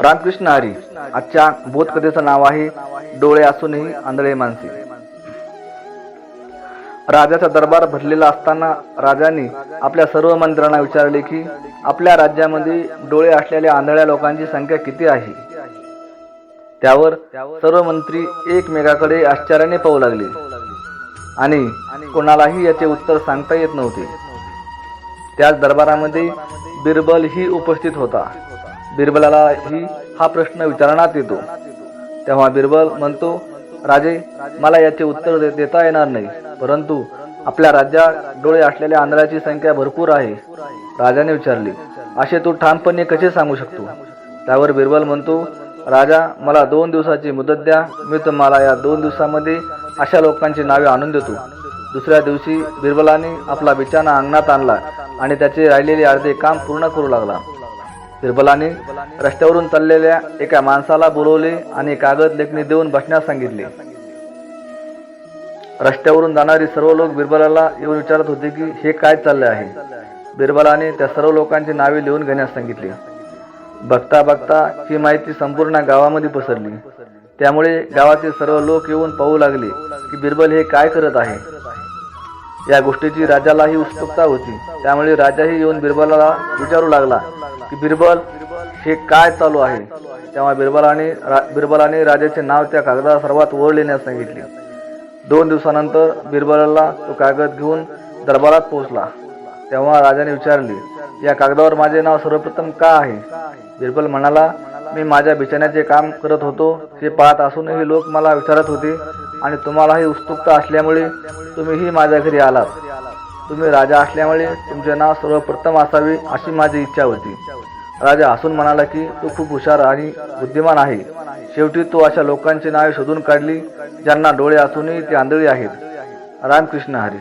रामकृष्ण हरी. आजच्या बोधकथेचं नाव आहे डोळे असूनही आंधळे माणसे. राजाचा दरबार भरलेला असताना राजाने आपल्या सर्व मंत्र्यांना विचारले की आपल्या राज्यामध्ये डोळे असलेल्या आंधळ्या लोकांची संख्या किती आहे? त्यावर सर्व मंत्री एकमेकाकडे आश्चर्याने पाहू लागले. आणि कोणालाही याचे उत्तर सांगता येत नव्हते. त्याच दरबारामध्ये बिरबल ही उपस्थित होता. बिरबलालाही हा प्रश्न विचारण्यात येतो. तेव्हा बिरबल म्हणतो राजे मला याचे उत्तर दे- देता येणार नाही. परंतु आपल्या राज्यात डोळे असलेल्या आंधळाची संख्या भरपूर आहे. राजाने विचारले असे तू ठामपणे कसे सांगू शकतो? त्यावर बिरबल म्हणतो राजा मला दोन दिवसाची मुदत द्या. मी तुम्हाला या दोन दिवसामध्ये अशा लोकांची नावे आणून देतो. दुसऱ्या दिवशी बिरबलाने आपला बिचाना अंगणात आणला आणि त्याचे राहिलेले अर्धे काम पूर्ण करू लागला. बिरबलाने रस्त्यावरून चाललेल्या एका माणसाला बोलवले आणि कागद लेखणी देऊन बसण्यास सांगितले. रस्त्यावरून जाणारी सर्व लोक बिरबलाला येऊन विचारत होते की हे काय चालले आहे? बिरबलाने त्या सर्व लोकांची नावे लिहून घेण्यास सांगितली. बघता बघता ही माहिती संपूर्ण गावामध्ये पसरली. त्यामुळे गावातील सर्व लोक येऊन पाहू लागले की बिरबल हे काय करत आहे? या गोष्टीची राजालाही उत्सुकता होती. त्यामुळे राजाही येऊन बिरबलाला विचारू लागला की बिरबल हे काय चालू आहे? तेव्हा बिरबलाने रा, बिरबलाने राजाचे नाव त्या कागदाला सर्वात वर लिहिण्यास सांगितले. दोन दिवसानंतर बिरबलाला तो कागद घेऊन दरबारात पोहोचला. तेव्हा राजाने विचारले या कागदावर माझे नाव सर्वप्रथम का आहे? बिरबल म्हणाला मी माझ्या बिछाण्याचे काम करत होतो हे पाहत असूनही लोक मला विचारत होते आणि तुम्हालाही उत्सुकता असल्यामुळे तुम्हीही माझ्या घरी आलात. तुम्ही राजा असल्यामुळे तुमचे नाव सर्वप्रथम असावे अशी माझी इच्छा होती. राजा हसून म्हणाला की तू खूप हुशार आणि बुद्धिमान आहे. शेवटी तू अशा लोकांची नावे शोधून काढली ज्यांना डोळे असूनही ते आंधळी आहेत. रामकृष्ण हरी.